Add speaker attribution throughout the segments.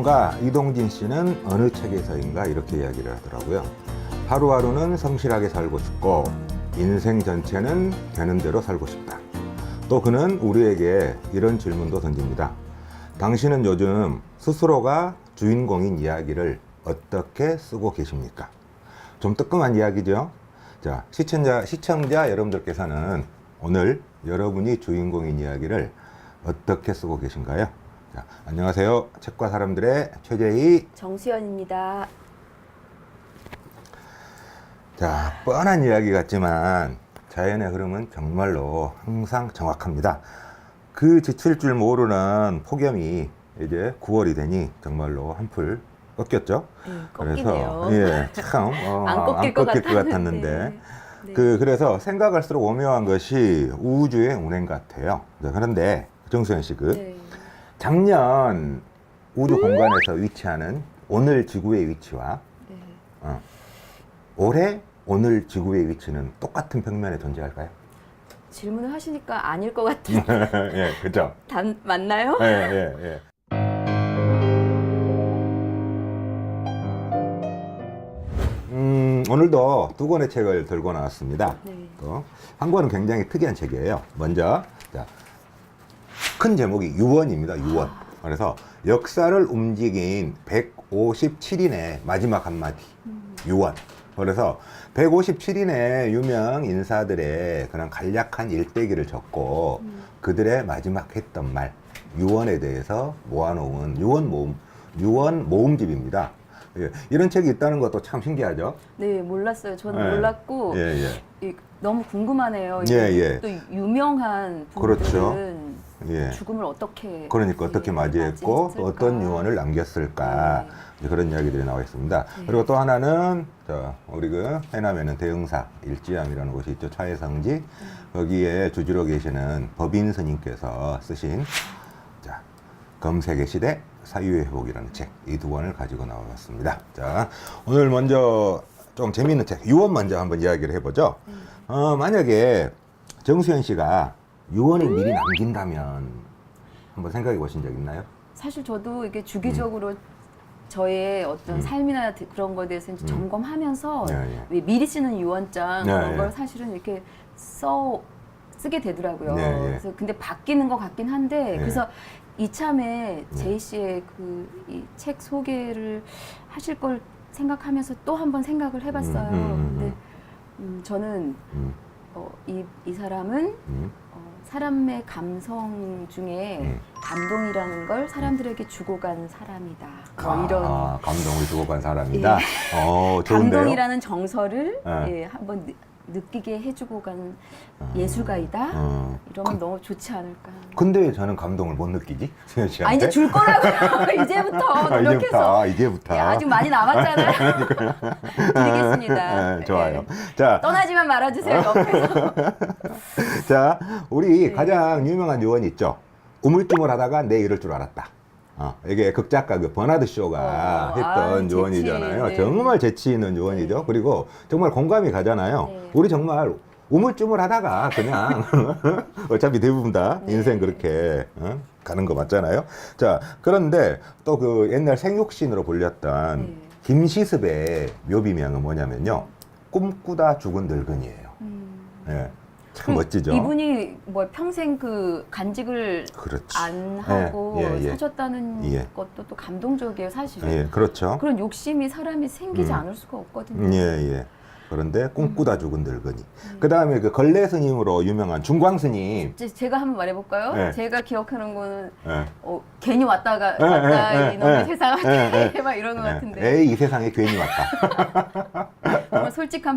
Speaker 1: 영화평론가 이동진 씨는 어느 책에서인가 이렇게 이야기를 하더라고요. 하루하루는 성실하게 살고 싶고 인생 전체는 되는 대로 살고 싶다. 또 그는 우리에게 이런 질문도 던집니다. 당신은 요즘 스스로가 주인공인 이야기를 어떻게 쓰고 계십니까? 좀 뜨끔한 이야기죠? 자, 시청자, 시청자 여러분들께서는 오늘 여러분이 주인공인 이야기를 어떻게 쓰고 계신가요? 자, 안녕하세요. 책과 사람들의 최재희.
Speaker 2: 정수연입니다.
Speaker 1: 자, 뻔한 이야기 같지만 자연의 흐름은 정말로 항상 정확합니다. 그 지칠 줄 모르는 폭염이 이제 9월이 되니 정말로 한풀 꺾였죠.
Speaker 2: 네,
Speaker 1: 그래서. 예, 참 어,
Speaker 2: 안 꺾일 것
Speaker 1: 꺾일
Speaker 2: 같았는데. 네.
Speaker 1: 그 그래서 생각할수록 오묘한 것이 우주의 운행 같아요. 자, 그런데 정수현 씨그
Speaker 2: 네.
Speaker 1: 작년 우주 공간에서 위치하는 오늘 지구의 위치와
Speaker 2: 네.
Speaker 1: 어, 올해 오늘 지구의 위치는 똑같은 평면에 존재할까요?
Speaker 2: 질문을 하시니까 아닐 것 같은.
Speaker 1: 예, 그죠.
Speaker 2: 단 맞나요?
Speaker 1: 예, 예, 예. 음, 오늘도 두 권의 책을 들고 나왔습니다.
Speaker 2: 네.
Speaker 1: 또 한 권은 굉장히 특이한 책이에요. 먼저 자, 큰 제목이 유언입니다. 유언. 그래서 역사를 움직인 157인의 마지막 한마디. 유언. 그래서 157인의 유명 인사들의 그런 간략한 일대기를 적고 그들의 마지막 했던 말 유언에 대해서 모아놓은 유언 모음 유언 모음집입니다. 예, 이런 책이 있다는 것도 참 신기하죠.
Speaker 2: 네, 몰랐어요. 저는
Speaker 1: 예.
Speaker 2: 몰랐고
Speaker 1: 예, 예.
Speaker 2: 이, 너무 궁금하네요.
Speaker 1: 예, 예.
Speaker 2: 또 유명한
Speaker 1: 그렇죠. 예.
Speaker 2: 죽음을 어떻게
Speaker 1: 그러니까 어떻게
Speaker 2: 네,
Speaker 1: 맞이했고 또 어떤. 유언을 남겼을까
Speaker 2: 네.
Speaker 1: 그런 이야기들이 나와 있습니다.
Speaker 2: 네.
Speaker 1: 그리고 또 하나는 저 우리 그 해남에는 대흥사 일지암이라는 곳이 있죠 차해성지
Speaker 2: 네.
Speaker 1: 거기에 주지로 계시는 법인 스님께서 쓰신 자 검색의 시대 사유의 회복이라는 책 이 두 권을 가지고 나와봤습니다. 자 오늘 먼저 좀 재미있는 책 유언 먼저 한번 이야기를 해보죠. 어, 만약에 정수현 씨가 유언을 미리 남긴다면 한번 생각해 보신 적 있나요?
Speaker 2: 사실 저도 이게 주기적으로 저의 어떤
Speaker 1: 음.
Speaker 2: 삶이나 드- 그런 거에 대해서 이제
Speaker 1: 음.
Speaker 2: 점검하면서
Speaker 1: 네, 네.
Speaker 2: 왜 미리 쓰는 유언장
Speaker 1: 네,
Speaker 2: 그런
Speaker 1: 네.
Speaker 2: 걸 사실은 이렇게 써 쓰게 되더라고요.
Speaker 1: 네, 네.
Speaker 2: 그래서 근데 바뀌는 것 같긴 한데
Speaker 1: 네.
Speaker 2: 그래서 이참에
Speaker 1: 네.
Speaker 2: 제이 씨의 그 이 책 소개를 하실 걸 생각하면서 또 한번 생각을 해봤어요.
Speaker 1: 음, 음, 음,
Speaker 2: 근데 음, 저는
Speaker 1: 음,
Speaker 2: 어, 이, 이 사람은
Speaker 1: 음,
Speaker 2: 어, 사람의 감성 중에
Speaker 1: 음.
Speaker 2: 감동이라는 걸 사람들에게 주고 간 사람이다. 뭐 이런
Speaker 1: 아, 감동을 주고 간 사람이다. 어, 좋은데요.
Speaker 2: 감동이라는 정서를
Speaker 1: 네.
Speaker 2: 예, 한번 느, 느끼게 해주고 간
Speaker 1: 어.
Speaker 2: 예술가이다.
Speaker 1: 어.
Speaker 2: 이러면 너무 좋지 않을까.
Speaker 1: 근데 왜 저는 감동을 못 느끼지? 수현 씨한테?
Speaker 2: 아 이제 줄 거라고요. 이제부터
Speaker 1: 아,
Speaker 2: 노력해서.
Speaker 1: 이제부터. 아, 이제부터.
Speaker 2: 예, 아직 많이 남았잖아요. 드리겠습니다.
Speaker 1: 네, 좋아요.
Speaker 2: 예.
Speaker 1: 자,
Speaker 2: 떠나지만 말아주세요. 옆에서.
Speaker 1: 자, 우리
Speaker 2: 네.
Speaker 1: 가장 유명한 요언 있죠. 우물쭈물하다가 내 이럴 줄 알았다. 어, 이게 극작가 그 버나드 쇼가
Speaker 2: 어,
Speaker 1: 했던
Speaker 2: 아유, 재치,
Speaker 1: 요언이잖아요.
Speaker 2: 네.
Speaker 1: 정말 재치 있는 요언이죠.
Speaker 2: 네.
Speaker 1: 그리고 정말 공감이 가잖아요.
Speaker 2: 네.
Speaker 1: 우리 정말 우물쭈물하다가 그냥 어차피 대부분 다
Speaker 2: 네.
Speaker 1: 인생 그렇게 어? 가는 거 맞잖아요. 자, 그런데 또 그 옛날 생육신으로 불렸던
Speaker 2: 네.
Speaker 1: 김시습의 묘비명은 뭐냐면요. 꿈꾸다 죽은 늙은이에요.
Speaker 2: 음.
Speaker 1: 예. 참
Speaker 2: 그
Speaker 1: 멋지죠.
Speaker 2: 이분이 뭐 평생 그 간직을
Speaker 1: 그렇지.
Speaker 2: 안 하고
Speaker 1: 예, 예, 예.
Speaker 2: 사셨다는
Speaker 1: 예.
Speaker 2: 것도 또 감동적이에요, 사실은.
Speaker 1: 예, 그렇죠.
Speaker 2: 그런 욕심이 사람이 생기지
Speaker 1: 음.
Speaker 2: 않을 수가 없거든요.
Speaker 1: 예, 예. 그런데 꿈꾸다 죽은 늙은이.
Speaker 2: 음.
Speaker 1: 그 다음에 그 걸레 스님으로 유명한 중광 스님.
Speaker 2: 이제 제가 한번 말해볼까요?
Speaker 1: 네.
Speaker 2: 제가 기억하는 거는
Speaker 1: 예.
Speaker 2: 어, 괜히 왔다가
Speaker 1: 예,
Speaker 2: 왔다
Speaker 1: 예, 예,
Speaker 2: 이놈의
Speaker 1: 예.
Speaker 2: 세상에
Speaker 1: 예,
Speaker 2: 막 이러는 것
Speaker 1: 예.
Speaker 2: 같은데
Speaker 1: 에이, 이 세상에 괜히 왔다.
Speaker 2: 정말 솔직한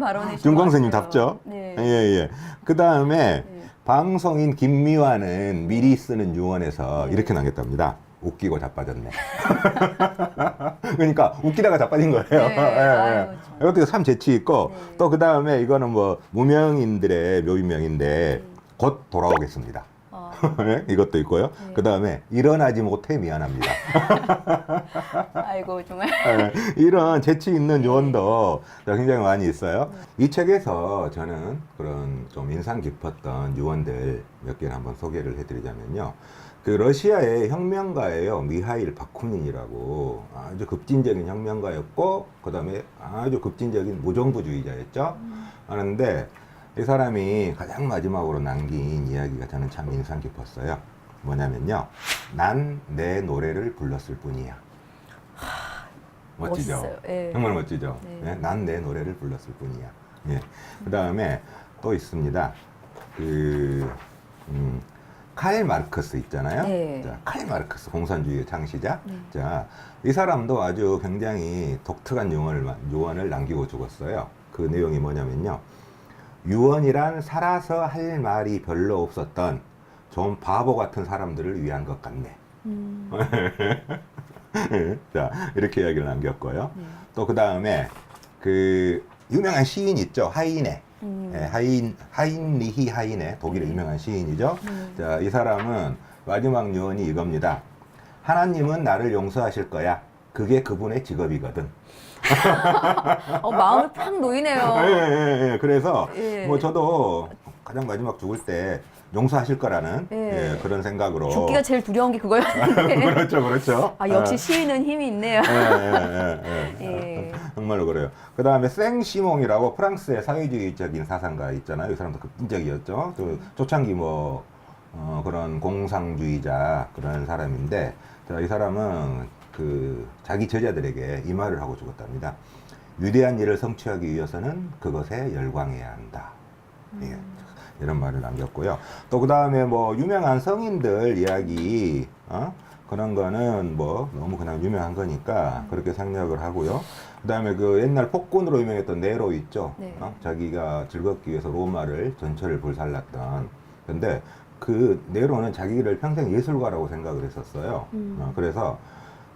Speaker 1: 스님
Speaker 2: 같아요.
Speaker 1: 답죠?
Speaker 2: 네.
Speaker 1: 예, 예. 그 다음에
Speaker 2: 네.
Speaker 1: 방송인 김미화는 미리 쓰는 유언에서
Speaker 2: 네.
Speaker 1: 이렇게 남겼답니다. 웃기고 자빠졌네. 그러니까 웃기다가 자빠진 거예요.
Speaker 2: 네,
Speaker 1: 예, 예.
Speaker 2: 아유, 참.
Speaker 1: 이것도 참 재치 있고
Speaker 2: 네.
Speaker 1: 또그 다음에 이거는 뭐 무명인들의 묘비명인데
Speaker 2: 네.
Speaker 1: 곧 돌아오겠습니다.
Speaker 2: 어,
Speaker 1: 네, 이것도 있고요.
Speaker 2: 네.
Speaker 1: 그 다음에 일어나지 못해 미안합니다.
Speaker 2: 아이고 정말
Speaker 1: 네, 이런 재치 있는 유언도 굉장히 많이 있어요. 이 책에서 저는 그런 좀 인상 깊었던 유언들 몇 개를 한번 소개를 해드리자면요. 그 러시아의 혁명가예요. 미하일 바쿠닌이라고 아주 급진적인 혁명가였고 그다음에 아주 급진적인 무정부주의자였죠. 하는데 이 사람이 가장 마지막으로 남긴 이야기가 저는 참 인상 깊었어요. 뭐냐면요. 난 내 노래를 불렀을 뿐이야. 멋지죠?
Speaker 2: 예.
Speaker 1: 정말 멋지죠?
Speaker 2: 네.
Speaker 1: 난내 노래를 불렀을 뿐이야. 예. 그 다음에 또 있습니다. 그, 음, 칼 마르크스 있잖아요.
Speaker 2: 네.
Speaker 1: 자, 칼 마르크스, 공산주의의 창시자.
Speaker 2: 네.
Speaker 1: 자, 이 사람도 아주 굉장히 독특한 유언을, 마- 유언을 남기고 죽었어요. 그 내용이 뭐냐면요. 유언이란 살아서 할 말이 별로 없었던 좀 바보 같은 사람들을 위한 것 같네.
Speaker 2: 음,
Speaker 1: 자, 이렇게 이야기를 남겼고요.
Speaker 2: 네.
Speaker 1: 또그 다음에 그 유명한 시인 있죠. 하이네.
Speaker 2: 음.
Speaker 1: 예, 하인 하인리히 하이네 독일의 유명한 시인이죠.
Speaker 2: 네.
Speaker 1: 자, 이 사람은 마지막 유언이 이겁니다. 하나님은 나를 용서하실 거야. 그게 그분의 직업이거든.
Speaker 2: 어, 마음이 팍 놓이네요.
Speaker 1: 예, 예, 예. 그래서
Speaker 2: 예.
Speaker 1: 뭐 저도 가장 마지막 죽을 때 용서하실 거라는
Speaker 2: 예.
Speaker 1: 예, 그런 생각으로
Speaker 2: 죽기가 제일 두려운 게 그거였는데.
Speaker 1: 그렇죠, 그렇죠.
Speaker 2: 아, 역시
Speaker 1: 아,
Speaker 2: 시인은 힘이 있네요.
Speaker 1: 예, 예, 예, 예.
Speaker 2: 예.
Speaker 1: 정말로 그래요. 그 다음에 생 시몽이라고 프랑스의 사회주의적인 사상가 있잖아요. 이 사람도 급진적이었죠. 그 초창기 뭐 어, 그런 공상주의자 그런 사람인데 자, 이 사람은 그 자기 제자들에게 이 말을 하고 죽었답니다. 위대한 일을 성취하기 위해서는 그것에 열광해야 한다. 예. 이런 말을 남겼고요. 또 그 다음에 뭐 유명한 성인들 이야기 어? 그런 거는 뭐 너무 그냥 유명한 거니까 그렇게 생각을 하고요. 그 다음에 그 옛날 폭군으로 유명했던 네로 있죠.
Speaker 2: 네.
Speaker 1: 어? 자기가 즐겁기 위해서 로마를 전체를 불살랐던. 근데 그 네로는 자기를 평생 예술가라고 생각을 했었어요.
Speaker 2: 음.
Speaker 1: 어, 그래서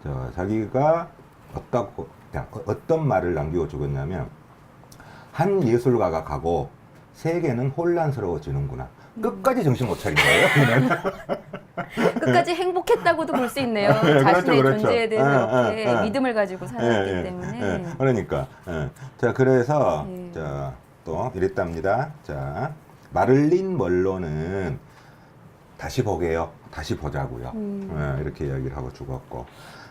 Speaker 1: 저 자기가 어떻고 어- 어떤 말을 남기고 죽었냐면 한 예술가가 가고 세계는 혼란스러워지는구나. 끝까지 정신 못 차린 거예요.
Speaker 2: 끝까지 행복했다고도 볼 수 있네요.
Speaker 1: 예,
Speaker 2: 자신의
Speaker 1: 그렇죠, 그렇죠.
Speaker 2: 존재에 대해서
Speaker 1: 예,
Speaker 2: 이렇게
Speaker 1: 예, 예.
Speaker 2: 믿음을 가지고 살았기
Speaker 1: 예, 예,
Speaker 2: 때문에.
Speaker 1: 예. 그러니까. 예. 자, 그래서
Speaker 2: 예.
Speaker 1: 자, 또 이랬답니다. 자, 마를린 멀로는 다시 보게요. 다시 보자고요.
Speaker 2: 음.
Speaker 1: 예, 이렇게 이야기를 하고 죽었고.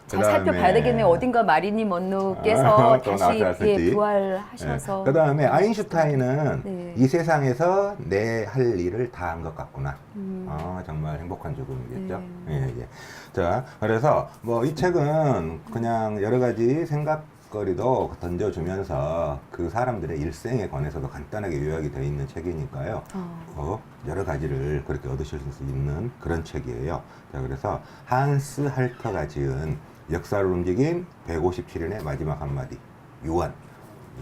Speaker 2: 잘 살펴봐야 되겠네요. 어딘가 마리니 먼로께서
Speaker 1: 아, 또
Speaker 2: 다시. 예, 부활하셔서.
Speaker 1: 그 다음에 아인슈타인은
Speaker 2: 네.
Speaker 1: 이 세상에서 내 할 일을 다 한 것 같구나.
Speaker 2: 음.
Speaker 1: 아, 정말 행복한 죽음이겠죠.
Speaker 2: 네.
Speaker 1: 예, 예. 자, 그래서 뭐 이 책은 그냥 여러 가지 생각 거리도 던져주면서 그 사람들의 일생에 관해서도 간단하게 요약이 되어 있는 책이니까요.
Speaker 2: 어.
Speaker 1: 어, 여러 가지를 그렇게 얻으실 수 있는 그런 책이에요. 자, 그래서 한스 할터가 지은 역사를 움직인 157년의 마지막 한마디, 유언.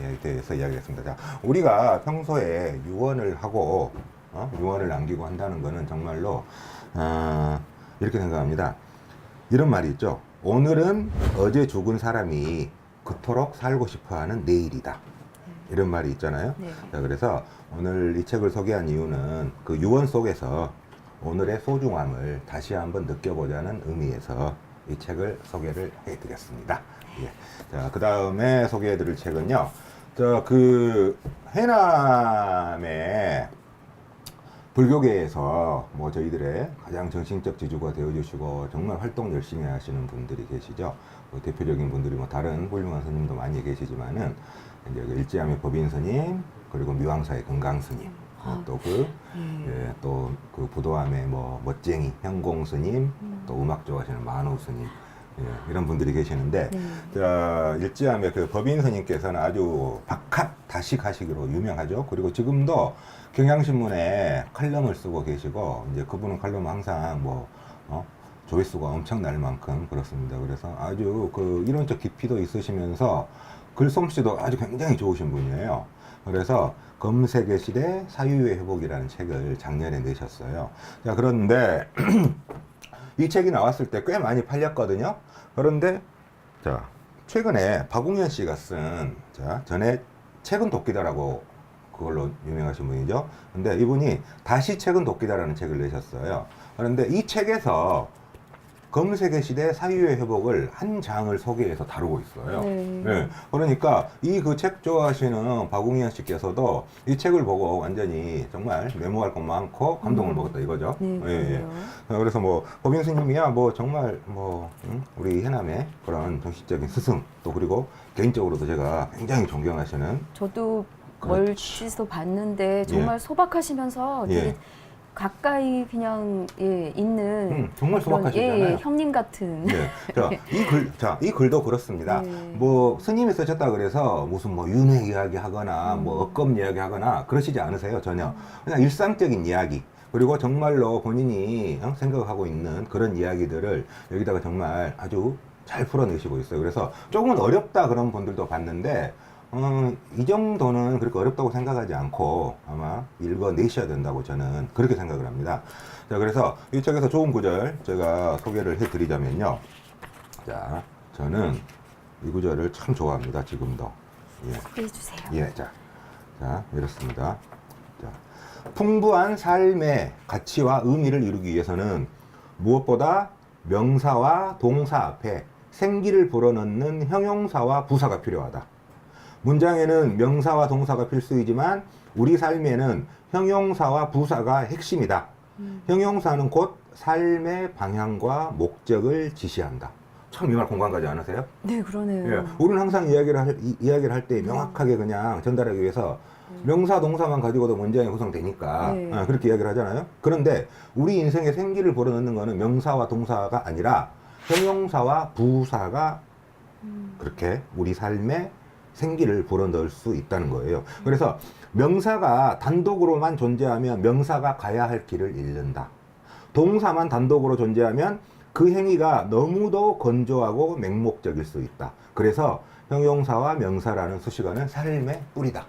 Speaker 1: 에 대해서 이야기했습니다. 자, 우리가 평소에 유언을 하고, 어? 유언을 남기고 한다는 거는 정말로, 어, 이렇게 생각합니다. 이런 말이 있죠. 오늘은 어제 죽은 사람이 그토록 살고 싶어 하는 내일이다. 이런 말이 있잖아요.
Speaker 2: 네.
Speaker 1: 자, 그래서 오늘 이 책을 소개한 이유는 그 유언 속에서 오늘의 소중함을 다시 한번 느껴보자는 의미에서 이 책을 소개를 해드렸습니다. 예. 자, 그 다음에 소개해드릴 책은요. 저, 그, 해남의 불교계에서 뭐 저희들의 가장 정신적 지주가 되어주시고 정말 활동 열심히 하시는 분들이 계시죠. 그 대표적인 분들이 뭐 다른 훌륭한 스님도 많이 계시지만은 이제 그 일제암의 법인 스님 그리고 미왕사의 건강 스님
Speaker 2: 아.
Speaker 1: 또그
Speaker 2: 예.
Speaker 1: 예, 또그 부도암의 뭐 멋쟁이 현공 스님 또 음악 좋아하시는 만호 스님 예, 이런 분들이 계시는데
Speaker 2: 네.
Speaker 1: 자, 일제암의 그 법인 스님께서는 아주 박합 다식하시기로 유명하죠. 그리고 지금도 경향신문에 칼럼을 쓰고 계시고, 이제 그분은 칼럼 항상 뭐, 어, 조회수가 엄청 날 만큼 그렇습니다. 그래서 아주 그 이론적 깊이도 있으시면서 글솜씨도 아주 굉장히 좋으신 분이에요. 그래서 검색의 시대 사유의 회복이라는 책을 작년에 내셨어요. 자, 그런데 이 책이 나왔을 때 꽤 많이 팔렸거든요. 그런데 자 최근에 박웅현 씨가 쓴 자 전에 책은 도끼다라고 그걸로 유명하신 분이죠. 근데 이분이 다시 책은 도끼다라는 책을 내셨어요. 그런데 이 책에서 검색의 시대 사유의 회복을 한 장을 소개해서 다루고 있어요.
Speaker 2: 네.
Speaker 1: 예, 그러니까 이 그 책 좋아하시는 박웅현 씨께서도 이 책을 보고 완전히 정말 메모할 것 많고 감동을
Speaker 2: 음.
Speaker 1: 먹었다 이거죠.
Speaker 2: 네,
Speaker 1: 예, 예. 그래서 뭐 법인 스님이야 뭐 정말 뭐 응? 우리 해남의 그런 정신적인 스승 또 그리고 개인적으로도 제가 굉장히 존경하시는
Speaker 2: 저도
Speaker 1: 그렇죠.
Speaker 2: 멀티도 봤는데 정말 소박하시면서
Speaker 1: 예.
Speaker 2: 되게 가까이 그냥 예, 있는
Speaker 1: 음, 정말
Speaker 2: 그런,
Speaker 1: 소박하시잖아요.
Speaker 2: 예, 예, 형님 같은.
Speaker 1: 네. 자, 이 글, 자, 이 글도 그렇습니다.
Speaker 2: 네.
Speaker 1: 뭐, 스님이 쓰셨다 그래서 무슨 뭐 윤회 이야기 하거나 뭐
Speaker 2: 음.
Speaker 1: 억검 이야기 하거나 그러시지 않으세요, 전혀. 그냥 일상적인 이야기. 그리고 정말로 본인이 어, 생각하고 있는 그런 이야기들을 여기다가 정말 아주 잘 풀어내시고 있어요. 그래서 조금은 어렵다 그런 분들도 봤는데, 어, 이 정도는 그렇게 어렵다고 생각하지 않고 아마 읽어내셔야 된다고 저는 그렇게 생각을 합니다. 자, 그래서 이 책에서 좋은 구절 제가 소개를 해드리자면요. 자, 저는 이 구절을 참 좋아합니다. 지금도. 예.
Speaker 2: 소개해 주세요.
Speaker 1: 예, 자, 자, 이렇습니다. 자, 풍부한 삶의 가치와 의미를 이루기 위해서는 무엇보다 명사와 동사 앞에 생기를 불어넣는 형용사와 부사가 필요하다. 문장에는 명사와 동사가 필수이지만 우리 삶에는 형용사와 부사가 핵심이다.
Speaker 2: 음.
Speaker 1: 형용사는 곧 삶의 방향과 목적을 지시한다. 참 이 말 공감 가지 않으세요?
Speaker 2: 네, 그러네요.
Speaker 1: 예, 우리는 항상 이야기를 할, 이, 이야기를 할 때 명확하게 그냥 전달하기 위해서 명사 동사만 가지고도 문장이 구성되니까
Speaker 2: 네.
Speaker 1: 아, 그렇게 이야기를 하잖아요. 그런데 우리 인생에 생기를 불어넣는 거는 명사와 동사가 아니라 형용사와 부사가
Speaker 2: 음.
Speaker 1: 그렇게 우리 삶에 생기를 불어넣을 수 있다는 거예요. 그래서 명사가 단독으로만 존재하면 명사가 가야 할 길을 잃는다. 동사만 단독으로 존재하면 그 행위가 너무도 건조하고 맹목적일 수 있다. 그래서 형용사와 명사라는 수식어는 삶의 뿌리다.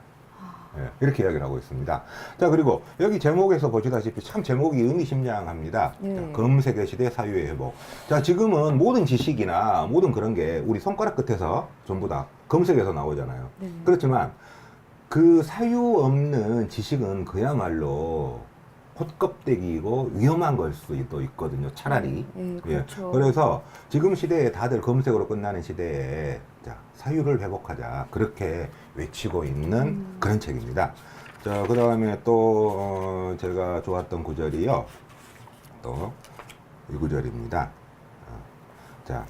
Speaker 1: 예, 이렇게 이야기를 하고 있습니다. 자, 그리고 여기 제목에서 보시다시피 참 제목이 의미심장합니다.
Speaker 2: 예.
Speaker 1: 자, 검색의 시대 사유의 회복. 자, 지금은 모든 지식이나 모든 그런 게 우리 손가락 끝에서 전부 다 검색에서 나오잖아요.
Speaker 2: 네.
Speaker 1: 그렇지만 그 사유 없는 지식은 그야말로 헛껍데기이고 위험한 걸 수도 있거든요. 차라리.
Speaker 2: 예,
Speaker 1: 예.
Speaker 2: 그렇죠.
Speaker 1: 그래서 지금 시대에 다들 검색으로 끝나는 시대에 자, 사유를 회복하자. 그렇게 외치고 있는
Speaker 2: 음.
Speaker 1: 그런 책입니다. 자, 그 다음에 또, 어, 제가 좋았던 구절이요. 또, 이 구절입니다. 어, 자,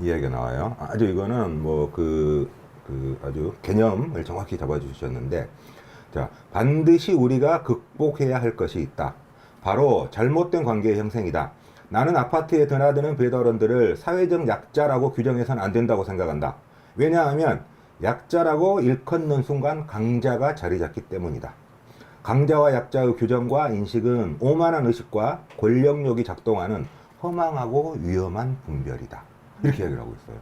Speaker 1: 이야기가 나와요. 아주 이거는 뭐 그, 그 아주 개념을 정확히 잡아주셨는데, 자, 반드시 우리가 극복해야 할 것이 있다. 바로 잘못된 관계의 형성이다. 나는 아파트에 드나드는 배달원들을 사회적 약자라고 규정해서는 안 된다고 생각한다. 왜냐하면 약자라고 일컫는 순간 강자가 자리 잡기 때문이다. 강자와 약자의 규정과 인식은 오만한 의식과 권력욕이 작동하는 허망하고 위험한 분별이다. 이렇게 이야기를 하고 있어요.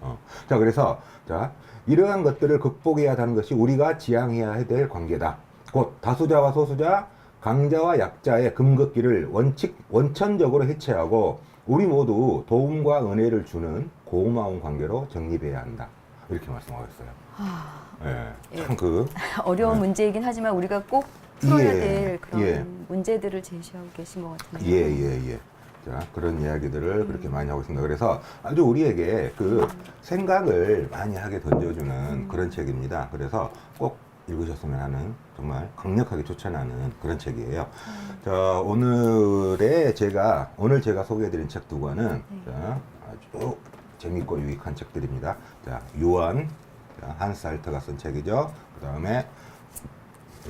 Speaker 1: 어. 자, 그래서, 자, 이러한 것들을 극복해야 하는 것이 우리가 지향해야 될 관계다. 곧 다수자와 소수자, 강자와 약자의 금긋기를 원칙, 원천적으로 해체하고 우리 모두 도움과 은혜를 주는 고마운 관계로 정립해야 한다. 이렇게 말씀하고 있어요.
Speaker 2: 아,
Speaker 1: 예.
Speaker 2: 예.
Speaker 1: 참 그,
Speaker 2: 어려운
Speaker 1: 네.
Speaker 2: 문제이긴 하지만 우리가 꼭 풀어야
Speaker 1: 예,
Speaker 2: 될 그런
Speaker 1: 예.
Speaker 2: 문제들을 제시하고 계신 것 같네요.
Speaker 1: 예, 예, 예. 자, 그런 이야기들을 그렇게 많이 하고 있습니다. 그래서 아주 우리에게 그 생각을 많이 하게 던져주는 그런 책입니다. 그래서 꼭 읽으셨으면 하는 정말 강력하게 추천하는 그런 책이에요. 자, 오늘의 제가, 오늘 제가 소개해드린 책 두 권은 자, 아주 재밌고 유익한 책들입니다. 자, 요한, 알트가 쓴 책이죠. 그 다음에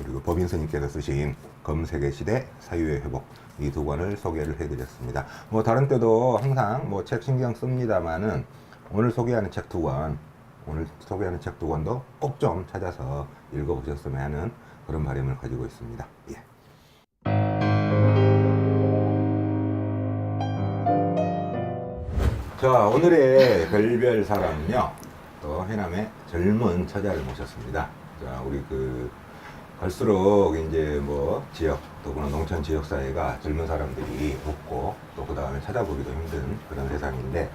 Speaker 1: 그리고 법인 스님께서 쓰신 검색의 시대 사유의 회복 이 두 권을 소개를 해드렸습니다. 뭐 다른 때도 항상 뭐 책 신경 씁니다만은 오늘 소개하는 책 두 권, 오늘 소개하는 책 두 권도 꼭 좀 찾아서 읽어보셨으면 하는 그런 바람을 가지고 있습니다. 예. 자 오늘의 별별 사람은요 또 해남의 젊은 처자를 모셨습니다. 자 우리 그 갈수록 이제 뭐 지역 또는 농촌 지역 사회가 젊은 사람들이 없고 또 그 다음에 찾아보기도 힘든 그런 세상인데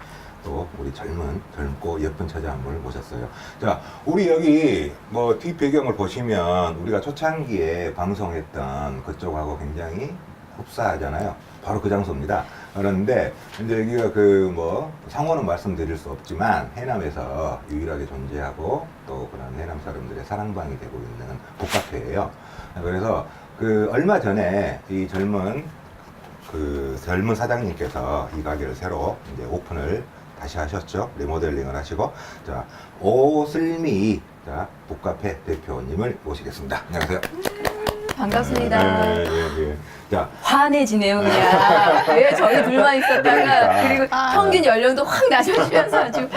Speaker 1: 또 우리 젊은 젊고 예쁜 처자 한 분을 모셨어요. 자 우리 여기 뭐 뒷 배경을 보시면 우리가 초창기에 방송했던 그쪽하고 굉장히 흡사하잖아요. 바로 그 장소입니다. 그런데 이제 여기가 그 뭐 상호는 말씀드릴 수 없지만 해남에서 유일하게 존재하고 또 그런 해남 사람들의 사랑방이 되고 있는 북카페예요. 그래서 그 얼마 전에 이 젊은 그 젊은 사장님께서 이 가게를 새로 이제 오픈을 다시 하셨죠. 리모델링을 하시고 자 오슬미 자 북카페 대표님을 모시겠습니다. 안녕하세요.
Speaker 2: 반갑습니다.
Speaker 1: 예, 예, 예. 자
Speaker 2: 환해지네요, 그냥. 왜 저희 둘만 있었다가,
Speaker 1: 그러니까.
Speaker 2: 그리고
Speaker 3: 아.
Speaker 2: 평균 연령도 확 낮아지면서 아주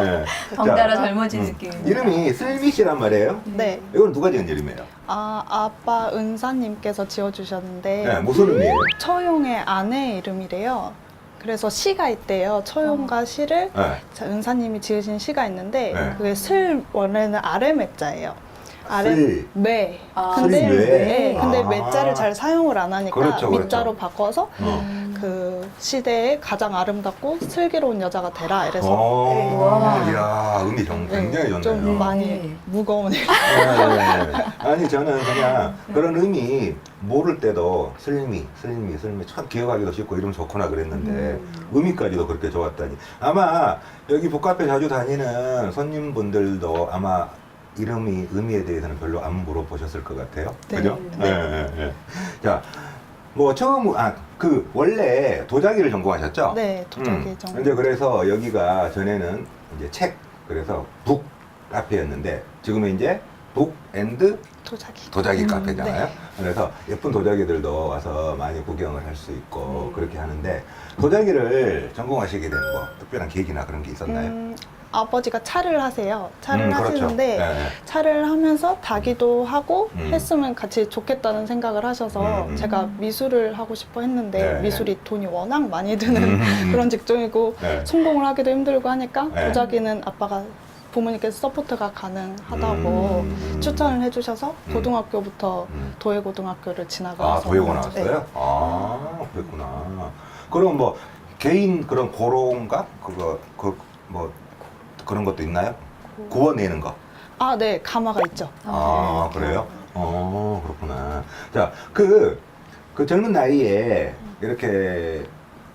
Speaker 1: 예.
Speaker 2: 덩달아
Speaker 1: 자,
Speaker 2: 젊어진
Speaker 1: 음,
Speaker 2: 느낌입니다.
Speaker 1: 이름이 슬미 씨란 말이에요.
Speaker 3: 네.
Speaker 1: 이건 누가 지은 이름이에요?
Speaker 3: 아, 아빠 은사님께서 지어주셨는데
Speaker 1: 네, 무슨 의미예요?
Speaker 3: 처용의 아내 이름이래요. 그래서 시가 있대요. 처용과 시를
Speaker 1: 네.
Speaker 3: 자, 은사님이 지으신 시가 있는데
Speaker 1: 네.
Speaker 3: 그게 슬 원래는 아래 매자예요. 아래
Speaker 1: 슬.
Speaker 3: 매.
Speaker 2: 아,
Speaker 3: 근데
Speaker 1: 슬, 매.
Speaker 3: 네, 근데
Speaker 1: 아.
Speaker 3: 매자를 잘 사용을 안 하니까
Speaker 1: 그렇죠, 그렇죠.
Speaker 3: 밑자로 바꿔서
Speaker 1: 어.
Speaker 3: 그 시대에 가장 아름답고 슬기로운 여자가 되라 이래서
Speaker 1: 어,
Speaker 2: 와.
Speaker 1: 이야, 의미 정,
Speaker 3: 네,
Speaker 1: 굉장히 좋네요.
Speaker 3: 좀 많이
Speaker 2: 네.
Speaker 3: 무거운 이름.
Speaker 1: 네. 아니 저는 그냥 그런 의미 모를 때도 슬미, 슬미, 슬미 참 기억하기도 쉽고 이름 좋구나 그랬는데 의미까지도 그렇게 좋았다니 아마 여기 북카페 자주 다니는 손님분들도 아마 이름이 의미에 대해서는 별로 안 물어보셨을 것 같아요.
Speaker 3: 네.
Speaker 1: 그죠?
Speaker 3: 네.
Speaker 1: 네, 네. 자, 뭐 처음 아 그 원래 도자기를 전공하셨죠?
Speaker 3: 네, 도자기
Speaker 1: 음.
Speaker 3: 정
Speaker 1: 근데 그래서 여기가 전에는 이제 책 그래서 북 카페였는데 지금은 이제 북 앤드
Speaker 3: 도자기.
Speaker 1: 도자기
Speaker 2: 음,
Speaker 1: 카페잖아요.
Speaker 3: 네.
Speaker 1: 그래서 예쁜 도자기들도 와서 많이 구경을 할 수 있고
Speaker 2: 음.
Speaker 1: 그렇게 하는데 도자기를 전공하시게 된 뭐 특별한 계기나 그런 게 있었나요?
Speaker 3: 음, 아버지가 차를 하세요. 차를
Speaker 1: 음, 그렇죠.
Speaker 3: 하시는데
Speaker 1: 네, 네.
Speaker 3: 차를 하면서 다기도 하고
Speaker 1: 음.
Speaker 3: 했으면 같이 좋겠다는 생각을 하셔서
Speaker 1: 음, 음.
Speaker 3: 제가 미술을 하고 싶어 했는데
Speaker 1: 네.
Speaker 3: 미술이 돈이 워낙 많이 드는
Speaker 1: 음, 음.
Speaker 3: 그런 직종이고
Speaker 1: 네.
Speaker 3: 성공을 하기도 힘들고 하니까
Speaker 1: 네.
Speaker 3: 도자기는 아빠가 부모님께서 서포트가 가능하다고
Speaker 1: 음.
Speaker 3: 추천을 해주셔서
Speaker 1: 음.
Speaker 3: 고등학교부터
Speaker 1: 음.
Speaker 3: 도예고등학교를 지나가서
Speaker 1: 아 도예고
Speaker 3: 네.
Speaker 1: 나왔어요? 아 그랬구나. 그럼 뭐 개인 그런 고로인가 그거 그뭐 그런 것도 있나요? 구워내는 거.
Speaker 3: 아, 네, 가마가 있죠.
Speaker 1: 아, 그래요? 어, 그렇구나. 자, 그, 그 젊은 나이에 이렇게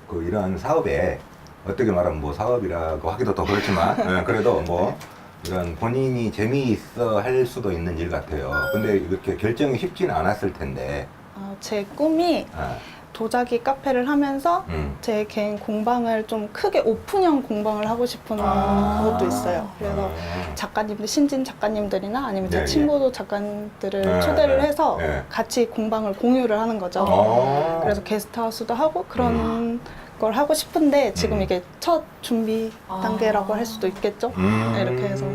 Speaker 1: 그 이런 사업에 어떻게 말하면 뭐 사업이라고 하기도 더 그렇지만, 예, 그래도 뭐 이런 본인이 재미있어 할 수도 있는 일 같아요. 근데 이렇게 결정이 쉽지는 않았을 텐데,
Speaker 3: 아, 제 꿈이
Speaker 1: 아,
Speaker 3: 도자기 카페를 하면서
Speaker 1: 음.
Speaker 3: 제 개인 공방을 좀 크게 오픈형 공방을 하고 싶은
Speaker 1: 아.
Speaker 3: 것도 있어요. 그래서
Speaker 1: 아.
Speaker 3: 작가님들, 신진 작가님들이나 아니면 제
Speaker 1: 네,
Speaker 3: 친구도 작가님들을
Speaker 1: 네,
Speaker 3: 초대를
Speaker 1: 네,
Speaker 3: 해서
Speaker 1: 네.
Speaker 3: 같이 공방을 공유를 하는 거죠.
Speaker 1: 아.
Speaker 3: 그래서 게스트하우스도 하고 그런 걸 하고 싶은데 지금
Speaker 1: 음.
Speaker 3: 이게 첫 준비
Speaker 2: 아.
Speaker 3: 단계라고 할 수도 있겠죠.
Speaker 1: 음.
Speaker 3: 이렇게 해서.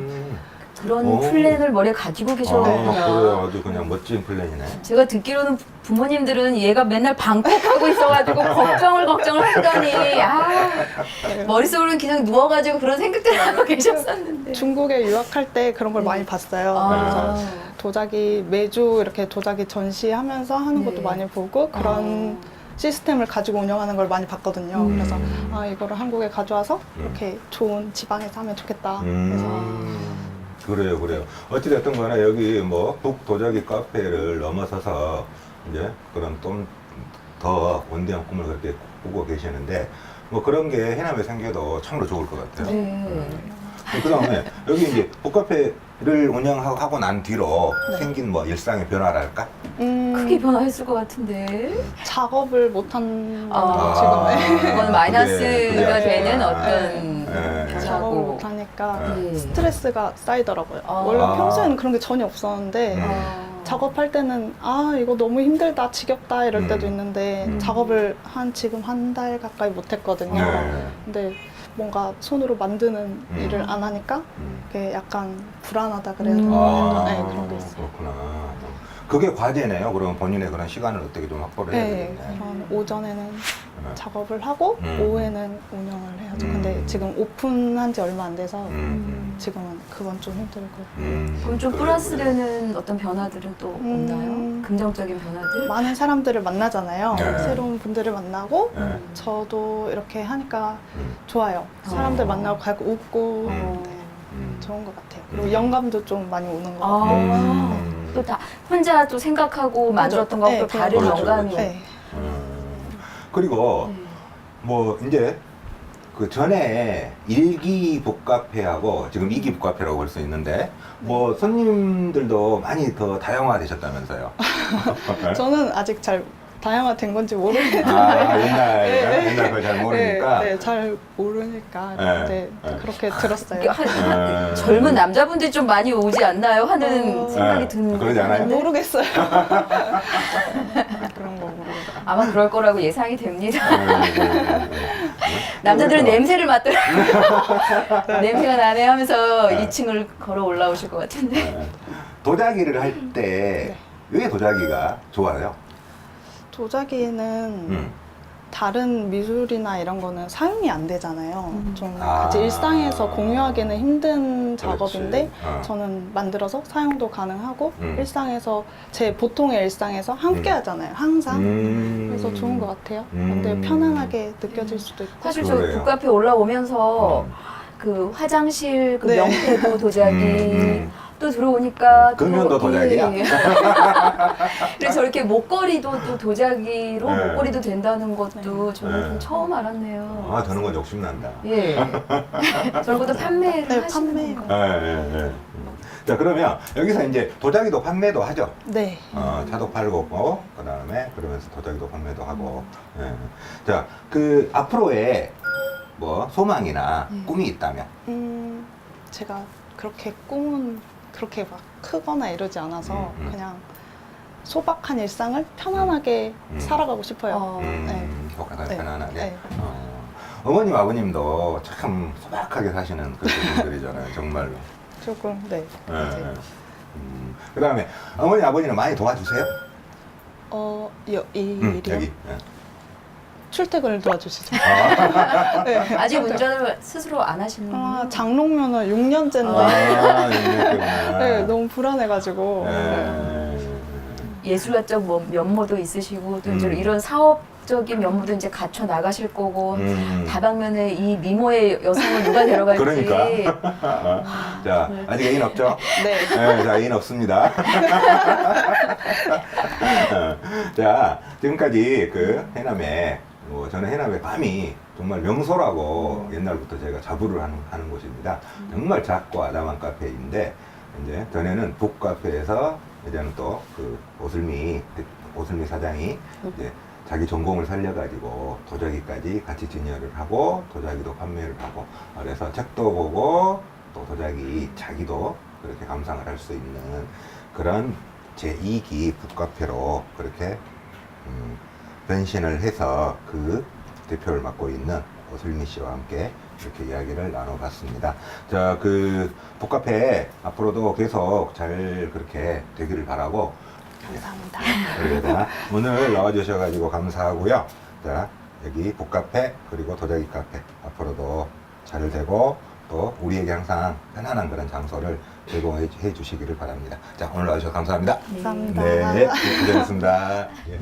Speaker 2: 그런
Speaker 1: 오.
Speaker 2: 플랜을 머리에 가지고
Speaker 1: 아,
Speaker 2: 계셨구나.
Speaker 1: 그래요. 아주 그냥 멋진 플랜이네.
Speaker 2: 제가 듣기로는 부- 부모님들은 얘가 맨날 방콕하고 있어가지고 걱정을 걱정을 하더니 아
Speaker 3: 네.
Speaker 2: 머릿속으로는 그냥 누워가지고 그런 생각들 하고 계셨었는데.
Speaker 3: 중국에 유학할 때 그런 걸
Speaker 2: 네.
Speaker 3: 많이 봤어요.
Speaker 2: 아.
Speaker 3: 그래서 도자기 매주 이렇게 도자기 전시하면서 하는 것도
Speaker 2: 네.
Speaker 3: 많이 보고 그런 시스템을 가지고 운영하는 걸 많이 봤거든요.
Speaker 2: 음.
Speaker 3: 그래서 아 이거를 한국에 가져와서
Speaker 1: 음.
Speaker 3: 이렇게 좋은 지방에서 하면 좋겠다. 그래서
Speaker 1: 음, 그래요, 그래요. 어찌됐든 간에 여기 뭐 북도자기 카페를 넘어서서 이제 그런 좀 더 원대한 꿈을 그렇게 꾸고 계시는데 뭐 그런 게 해남에 생겨도 참으로 좋을 것 같아요.
Speaker 2: 네.
Speaker 1: 그 다음에 여기 이제 북카페를 운영하고 난 뒤로
Speaker 3: 네.
Speaker 1: 생긴 뭐 일상의 변화랄까?
Speaker 3: 음,
Speaker 2: 크게 변화했을 것 같은데.
Speaker 3: 작업을 못한
Speaker 2: 아,
Speaker 3: 지금 네.
Speaker 2: 그건 마이너스가
Speaker 1: 그게- 그게
Speaker 2: 되는
Speaker 1: 아쉽다.
Speaker 2: 어떤
Speaker 1: 네.
Speaker 3: 작업을
Speaker 2: 변화고.
Speaker 3: 못 하니까
Speaker 2: 네.
Speaker 3: 스트레스가 쌓이더라고요.
Speaker 2: 아.
Speaker 3: 원래
Speaker 1: 아.
Speaker 3: 평소에는 그런 게 전혀 없었는데
Speaker 1: 음.
Speaker 2: 아.
Speaker 3: 작업할 때는 아 이거 너무 힘들다 지겹다 이럴
Speaker 1: 음.
Speaker 3: 때도 있는데
Speaker 1: 음.
Speaker 3: 작업을 한 지금 한 달 가까이 못했거든요.
Speaker 1: 네.
Speaker 3: 근데 뭔가 손으로 만드는
Speaker 1: 음.
Speaker 3: 일을 안 하니까
Speaker 1: 음.
Speaker 3: 그게 약간 불안하다 그래야
Speaker 2: 음.
Speaker 3: 되나?
Speaker 1: 아,
Speaker 3: 네 그런 게 있어요.
Speaker 1: 그렇구나. 그게 과제네요. 그럼 본인의 그런 시간을 어떻게 좀 확보를 해야
Speaker 3: 네,
Speaker 1: 되겠네.
Speaker 3: 그런 오전에는
Speaker 1: 네.
Speaker 3: 작업을 하고
Speaker 1: 음.
Speaker 3: 오후에는 운영을 해야죠.
Speaker 1: 음.
Speaker 3: 근데 지금 오픈한 지 얼마 안 돼서
Speaker 1: 음,
Speaker 3: 지금은 그건 좀 힘들고.
Speaker 1: 음.
Speaker 2: 그럼 좀
Speaker 1: 그래요,
Speaker 2: 플러스
Speaker 1: 그래요.
Speaker 2: 되는 어떤 변화들은 또
Speaker 3: 음.
Speaker 2: 없나요? 긍정적인 변화들?
Speaker 3: 많은 사람들을 만나잖아요.
Speaker 1: 네.
Speaker 3: 새로운 분들을 만나고
Speaker 1: 네.
Speaker 3: 저도 이렇게 하니까
Speaker 1: 음,
Speaker 3: 좋아요. 사람들
Speaker 2: 어.
Speaker 3: 만나고 가고 웃고
Speaker 1: 음.
Speaker 3: 네,
Speaker 1: 음.
Speaker 3: 좋은 것 같아요. 그리고
Speaker 1: 음.
Speaker 3: 영감도 좀 많이 오는 것
Speaker 2: 아.
Speaker 3: 같아요.
Speaker 1: 음.
Speaker 2: 또 다 혼자 또 생각하고 만들었던
Speaker 3: 네,
Speaker 2: 것도
Speaker 3: 그냥
Speaker 2: 다른
Speaker 1: 그렇죠,
Speaker 2: 영감이
Speaker 3: 네.
Speaker 1: 그리고
Speaker 2: 네.
Speaker 1: 뭐 이제 그 전에 일기 북카페하고 지금 이기 북카페라고 볼 수 있는데 뭐 손님들도 많이 더 다양화되셨다면서요?
Speaker 3: 저는 아직 잘 다양화된 건지 모르겠는데.
Speaker 1: 아 옛날
Speaker 3: 네.
Speaker 1: 옛날 걸 잘 모르니까.
Speaker 3: 네, 네, 잘 모르니까
Speaker 1: 네,
Speaker 3: 네,
Speaker 1: 네.
Speaker 3: 그렇게 들었어요.
Speaker 2: 이게 한-
Speaker 1: 네.
Speaker 2: 젊은 남자분들이 좀 많이 오지 않나요? 하는
Speaker 3: 어.
Speaker 2: 생각이
Speaker 1: 네.
Speaker 2: 드는
Speaker 1: 그러지 않아요?
Speaker 3: 모르겠어요. 그런 거 모르겠어요.
Speaker 2: 아마 그럴 거라고 예상이 됩니다.
Speaker 1: 네, 네, 네, 네.
Speaker 2: 남자들은 냄새를 맡더라고요. 냄새가 나네 하면서
Speaker 1: 네.
Speaker 2: 2층을 걸어 올라오실 것 같은데.
Speaker 1: 네. 도자기를 할 때 왜 도자기가 좋아요?
Speaker 3: 도자기는
Speaker 1: 음.
Speaker 3: 다른 미술이나 이런 거는 사용이 안 되잖아요.
Speaker 2: 음.
Speaker 3: 좀
Speaker 1: 아.
Speaker 3: 같이 일상에서 공유하기는 힘든 작업인데.
Speaker 1: 어.
Speaker 3: 저는 만들어서 사용도 가능하고
Speaker 1: 음.
Speaker 3: 일상에서 제 보통의 일상에서 함께
Speaker 1: 음.
Speaker 3: 하잖아요. 항상.
Speaker 1: 음.
Speaker 3: 그래서 좋은 것 같아요.
Speaker 1: 음.
Speaker 3: 근데 편안하게 느껴질 수도 있고.
Speaker 2: 사실 저
Speaker 1: 그래요.
Speaker 2: 북카페 올라오면서
Speaker 1: 음.
Speaker 2: 그 화장실 그
Speaker 3: 네.
Speaker 2: 명태도 도자기
Speaker 1: 음.
Speaker 2: 또 들어오니까 또
Speaker 1: 금연도 도자기야?
Speaker 2: 예. 그래서 이렇게 목걸이도 또 도자기로
Speaker 1: 네.
Speaker 2: 목걸이도 된다는 것도 저는
Speaker 1: 네.
Speaker 2: 좀 처음 알았네요.
Speaker 1: 아 저는 건 욕심 난다.
Speaker 2: 예. 저런 것도 판매를
Speaker 3: 네,
Speaker 2: 하시는
Speaker 3: 판매.
Speaker 2: 건가요?
Speaker 1: 네, 네, 네. 자 그러면 여기서 이제 도자기도 판매도 하죠.
Speaker 3: 네.
Speaker 1: 어, 차도 팔고 어, 그다음에 그러면서 도자기도 판매도 하고. 예. 자, 그 앞으로의 뭐 소망이나
Speaker 3: 음.
Speaker 1: 꿈이 있다면.
Speaker 3: 음, 제가 그렇게 꿈은 그렇게 막 크거나 이러지 않아서
Speaker 1: 음, 음.
Speaker 3: 그냥 소박한 일상을 편안하게
Speaker 1: 음.
Speaker 3: 살아가고 싶어요.
Speaker 2: 어.
Speaker 1: 음,
Speaker 3: 네.
Speaker 1: 속하게
Speaker 3: 네.
Speaker 1: 편안하게.
Speaker 3: 네.
Speaker 1: 어. 어머님 아버님도 참 소박하게 사시는 그런 분들이잖아요, 정말로.
Speaker 3: 조금 네.
Speaker 1: 예,
Speaker 3: 이제
Speaker 1: 예. 음, 그다음에 어머니 아버지는 많이 도와주세요.
Speaker 3: 어, 여, 이
Speaker 1: 음,
Speaker 3: 일이요?
Speaker 1: 여기. 예.
Speaker 3: 출퇴근을 도와주시죠.
Speaker 1: 아,
Speaker 3: 네.
Speaker 2: 아직 운전을 스스로 안 하시는
Speaker 3: 아, 장롱면허 6년째인데
Speaker 1: 아, 이랬구나.
Speaker 3: 네, 너무 불안해가지고
Speaker 1: 예.
Speaker 2: 예술가적 뭐 면모도 있으시고 또 이제
Speaker 1: 음.
Speaker 2: 이런 사업적인 면모도 이제 갖춰 나가실 거고
Speaker 1: 음.
Speaker 2: 다방면에 이 미모의 여성을 누가 데려갈지
Speaker 1: 그러니까. 자,
Speaker 2: 네.
Speaker 1: 아직 애인 없죠?
Speaker 3: 네.
Speaker 1: 네, 자, 애인 없습니다. 어, 자, 지금까지 그 해남에, 뭐 저는 해남의 밤이 정말 명소라고 옛날부터 제가 자부를 하는, 하는 곳입니다. 정말 작고 아담한 카페인데, 이제 전에는 북카페에서 이제는 또 그 오슬미, 오슬미 사장이 이제 자기 전공을 살려가지고 도자기까지 같이 진열을 하고 도자기도 판매를 하고 그래서 책도 보고 또 도자기 자기도 그렇게 감상을 할 수 있는 그런 제2기 북카페로 그렇게 음, 변신을 해서 그 대표를 맡고 있는 오슬미 씨와 함께 이렇게 이야기를 나눠봤습니다. 자, 그 북카페 앞으로도 계속 잘 그렇게 되기를 바라고
Speaker 3: 감사합니다.
Speaker 1: 그러다 오늘 나와주셔가지고 감사하고요. 자 여기 북카페 그리고 도자기 카페 앞으로도 잘 되고 또 우리에게 항상 편안한 그런 장소를 제공해 해 주시기를 바랍니다. 자 오늘 나와주셔서 감사합니다.
Speaker 3: 감사합니다.
Speaker 1: 네, 고생했습니다. 예.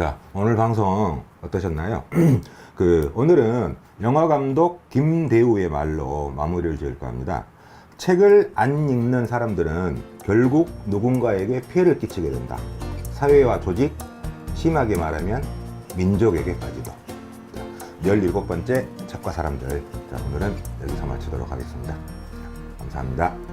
Speaker 1: 자 오늘 방송 어떠셨나요? 그 오늘은 영화 감독 김대우의 말로 마무리를 지을 겁니다. 책을 안 읽는 사람들은 결국 누군가에게 피해를 끼치게 된다. 사회와 조직, 심하게 말하면 민족에게까지도. 자, 17번째 책과 사람들. 자, 오늘은 여기서 마치도록 하겠습니다. 자, 감사합니다.